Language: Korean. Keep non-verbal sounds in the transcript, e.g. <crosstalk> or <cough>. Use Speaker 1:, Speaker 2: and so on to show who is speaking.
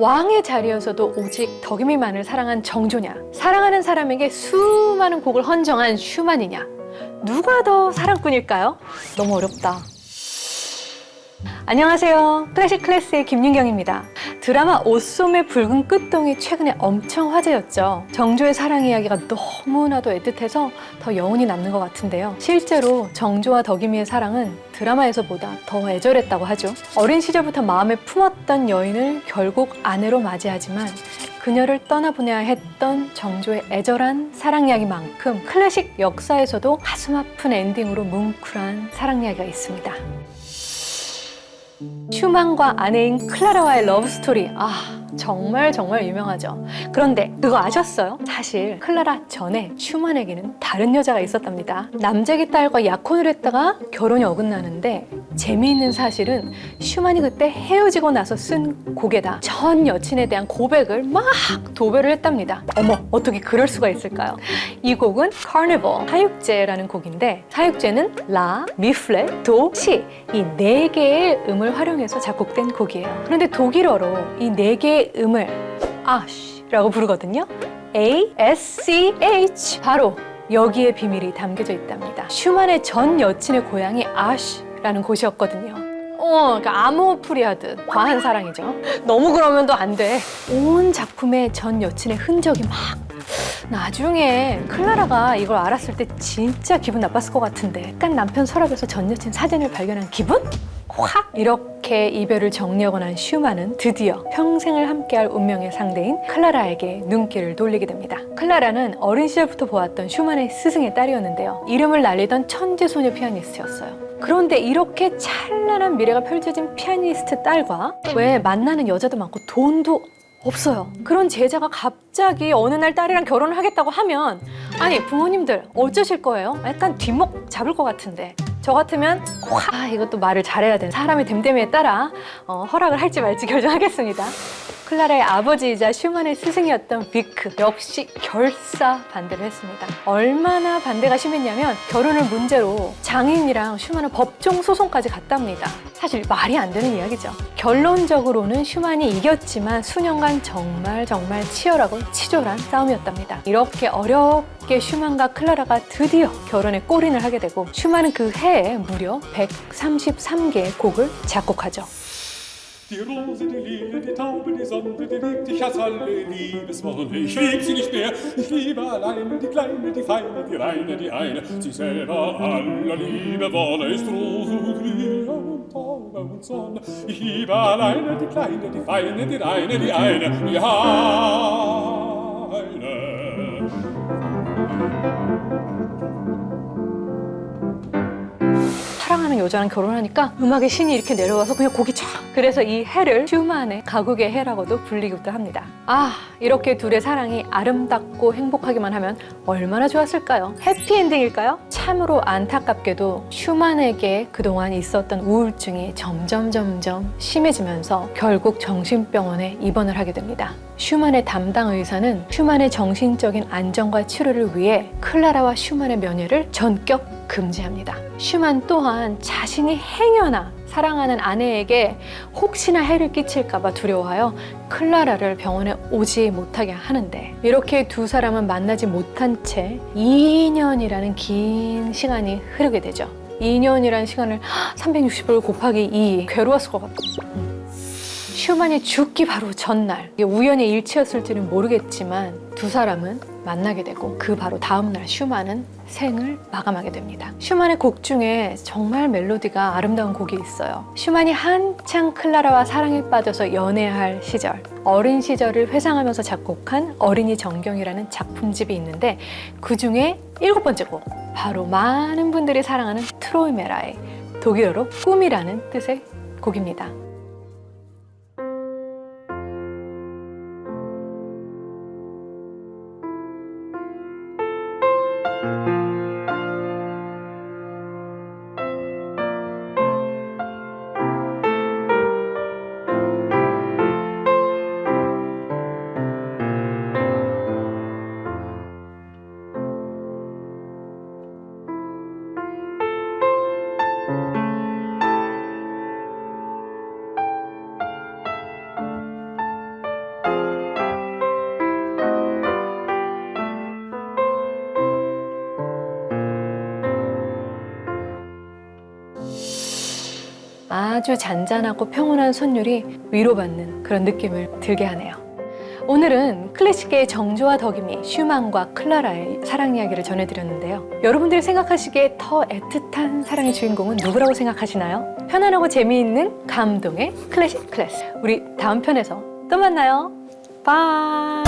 Speaker 1: 왕의 자리여서도 오직 덕임이만을 사랑한 정조냐? 사랑하는 사람에게 수많은 곡을 헌정한 슈만이냐? 누가 더 사랑꾼일까요? 너무 어렵다. 안녕하세요. 클래식 클래스의 김윤경입니다. 드라마 옷소매 붉은 끝동이 최근에 엄청 화제였죠. 정조의 사랑 이야기가 너무나도 애틋해서 더 여운이 남는 것 같은데요. 실제로 정조와 덕임이의 사랑은 드라마에서보다 더 애절했다고 하죠. 어린 시절부터 마음에 품었던 여인을 결국 아내로 맞이하지만 그녀를 떠나보내야 했던 정조의 애절한 사랑 이야기만큼 클래식 역사에서도 가슴 아픈 엔딩으로 뭉클한 사랑 이야기가 있습니다. 슈만과 아내인 클라라와의 러브 스토리. 아, 정말 정말 유명하죠. 그런데 그거 아셨어요? 사실 클라라 전에 슈만에게는 다른 여자가 있었답니다. 남자기 딸과 약혼을 했다가 결혼이 어긋나는데 재미있는 사실은 슈만이 그때 헤어지고 나서 쓴 곡에다 전 여친에 대한 고백을 막 도배를 했답니다. 어머, 어떻게 그럴 수가 있을까요? 이 곡은 Carnival, 사육제라는 곡인데 사육제는 라, 미플렛, 도, 시 이 네 개의 음을 활용해서 작곡된 곡이에요. 그런데 독일어로 이 네 개의 음을 아쉬라고 부르거든요. A, S, C, H 바로 여기에 비밀이 담겨져 있답니다. 슈만의 전 여친의 고향이 아쉬라는 곳이었거든요. 어, 그러니까 암호풀이 하듯 과한 사랑이죠. 너무 그러면 또 안 돼. 온 작품에 전 여친의 흔적이 막 나중에 클라라가 이걸 알았을 때 진짜 기분 나빴을 것 같은데 약간 남편 서랍에서 전 여친 사진을 발견한 기분? 확 이렇게 이별을 정리하고 난 슈만은 드디어 평생을 함께할 운명의 상대인 클라라에게 눈길을 돌리게 됩니다. 클라라는 어린 시절부터 보았던 슈만의 스승의 딸이었는데요. 이름을 날리던 천재 소녀 피아니스트였어요. 그런데 이렇게 찬란한 미래가 펼쳐진 피아니스트 딸과 왜 만나는 여자도 많고 돈도 없어요. 그런 제자가 갑자기 어느 날 딸이랑 결혼을 하겠다고 하면 아니 부모님들 어쩌실 거예요? 약간 뒷목 잡을 것 같은데 저 같으면 확 아, 이것도 말을 잘해야 되는 사람의 됨됨이에 따라 어, 허락을 할지 말지 <laughs> 결정하겠습니다. 클라라의 아버지이자 슈만의 스승이었던 비크 역시 결사 반대를 했습니다. 얼마나 반대가 심했냐면 결혼을 문제로 장인이랑 슈만은 법정 소송까지 갔답니다. 사실 말이 안 되는 이야기죠. 결론적으로는 슈만이 이겼지만 수년간 정말 정말 치열하고 치졸한 싸움이었답니다. 이렇게 어렵게 슈만과 클라라가 드디어 결혼에 골인을 하게 되고 슈만은 그 해에 무려 133개의 곡을 작곡하죠.
Speaker 2: Die Rose, die Lilie, die Taube, die Sonne, die liebt dich als alle Liebeswolle. Ich lieb sie nicht mehr, ich liebe alleine die Kleine, die Feine, die Reine, die eine. Sie selber aller Liebe wolle ist Rose und Lilie und Taube und Sonne. Ich liebe alleine die Kleine, die Feine, die Reine, die eine, die eine.
Speaker 1: 사랑하는 여자랑 결혼하니까 음악의 신이 이렇게 내려와서 그냥 곡이 쫙 그래서 이 해를 슈만의 가국의 해라고도 불리기도 합니다. 아 이렇게 둘의 사랑이 아름답고 행복하기만 하면 얼마나 좋았을까요? 해피엔딩일까요? 참으로 안타깝게도 슈만에게 그동안 있었던 우울증이 점점 점점 심해지면서 결국 정신병원에 입원을 하게 됩니다. 슈만의 담당 의사는 슈만의 정신적인 안정과 치료를 위해 클라라와 슈만의 면회를 전격 금지합니다. 슈만 또한 자신이 행여나 사랑하는 아내에게 혹시나 해를 끼칠까봐 두려워하여 클라라를 병원에 오지 못하게 하는데 이렇게 두 사람은 만나지 못한 채 2년이라는 긴 시간이 흐르게 되죠. 2년이라는 시간을 <gasps> 360을 곱하기 2 괴로웠을 것 같아요. 슈만이 죽기 바로 전날 우연의 일치였을지는 모르겠지만 두 사람은 만나게 되고 그 바로 다음날 슈만은 생을 마감하게 됩니다. 슈만의 곡 중에 정말 멜로디가 아름다운 곡이 있어요. 슈만이 한창 클라라와 사랑에 빠져서 연애할 시절 어린 시절을 회상하면서 작곡한 어린이 정경이라는 작품집이 있는데 그 중에 일곱 번째 곡 바로 많은 분들이 사랑하는 트로이메라의 독일어로 꿈이라는 뜻의 곡입니다. 아주 잔잔하고 평온한 선율이 위로받는 그런 느낌을 들게 하네요. 오늘은 클래식계의 정조와 덕임이 슈만과 클라라의 사랑 이야기를 전해드렸는데요. 여러분들이 생각하시기에 더 애틋한 사랑의 주인공은 누구라고 생각하시나요? 편안하고 재미있는 감동의 클래식 클래스. 우리 다음 편에서 또 만나요. 바이.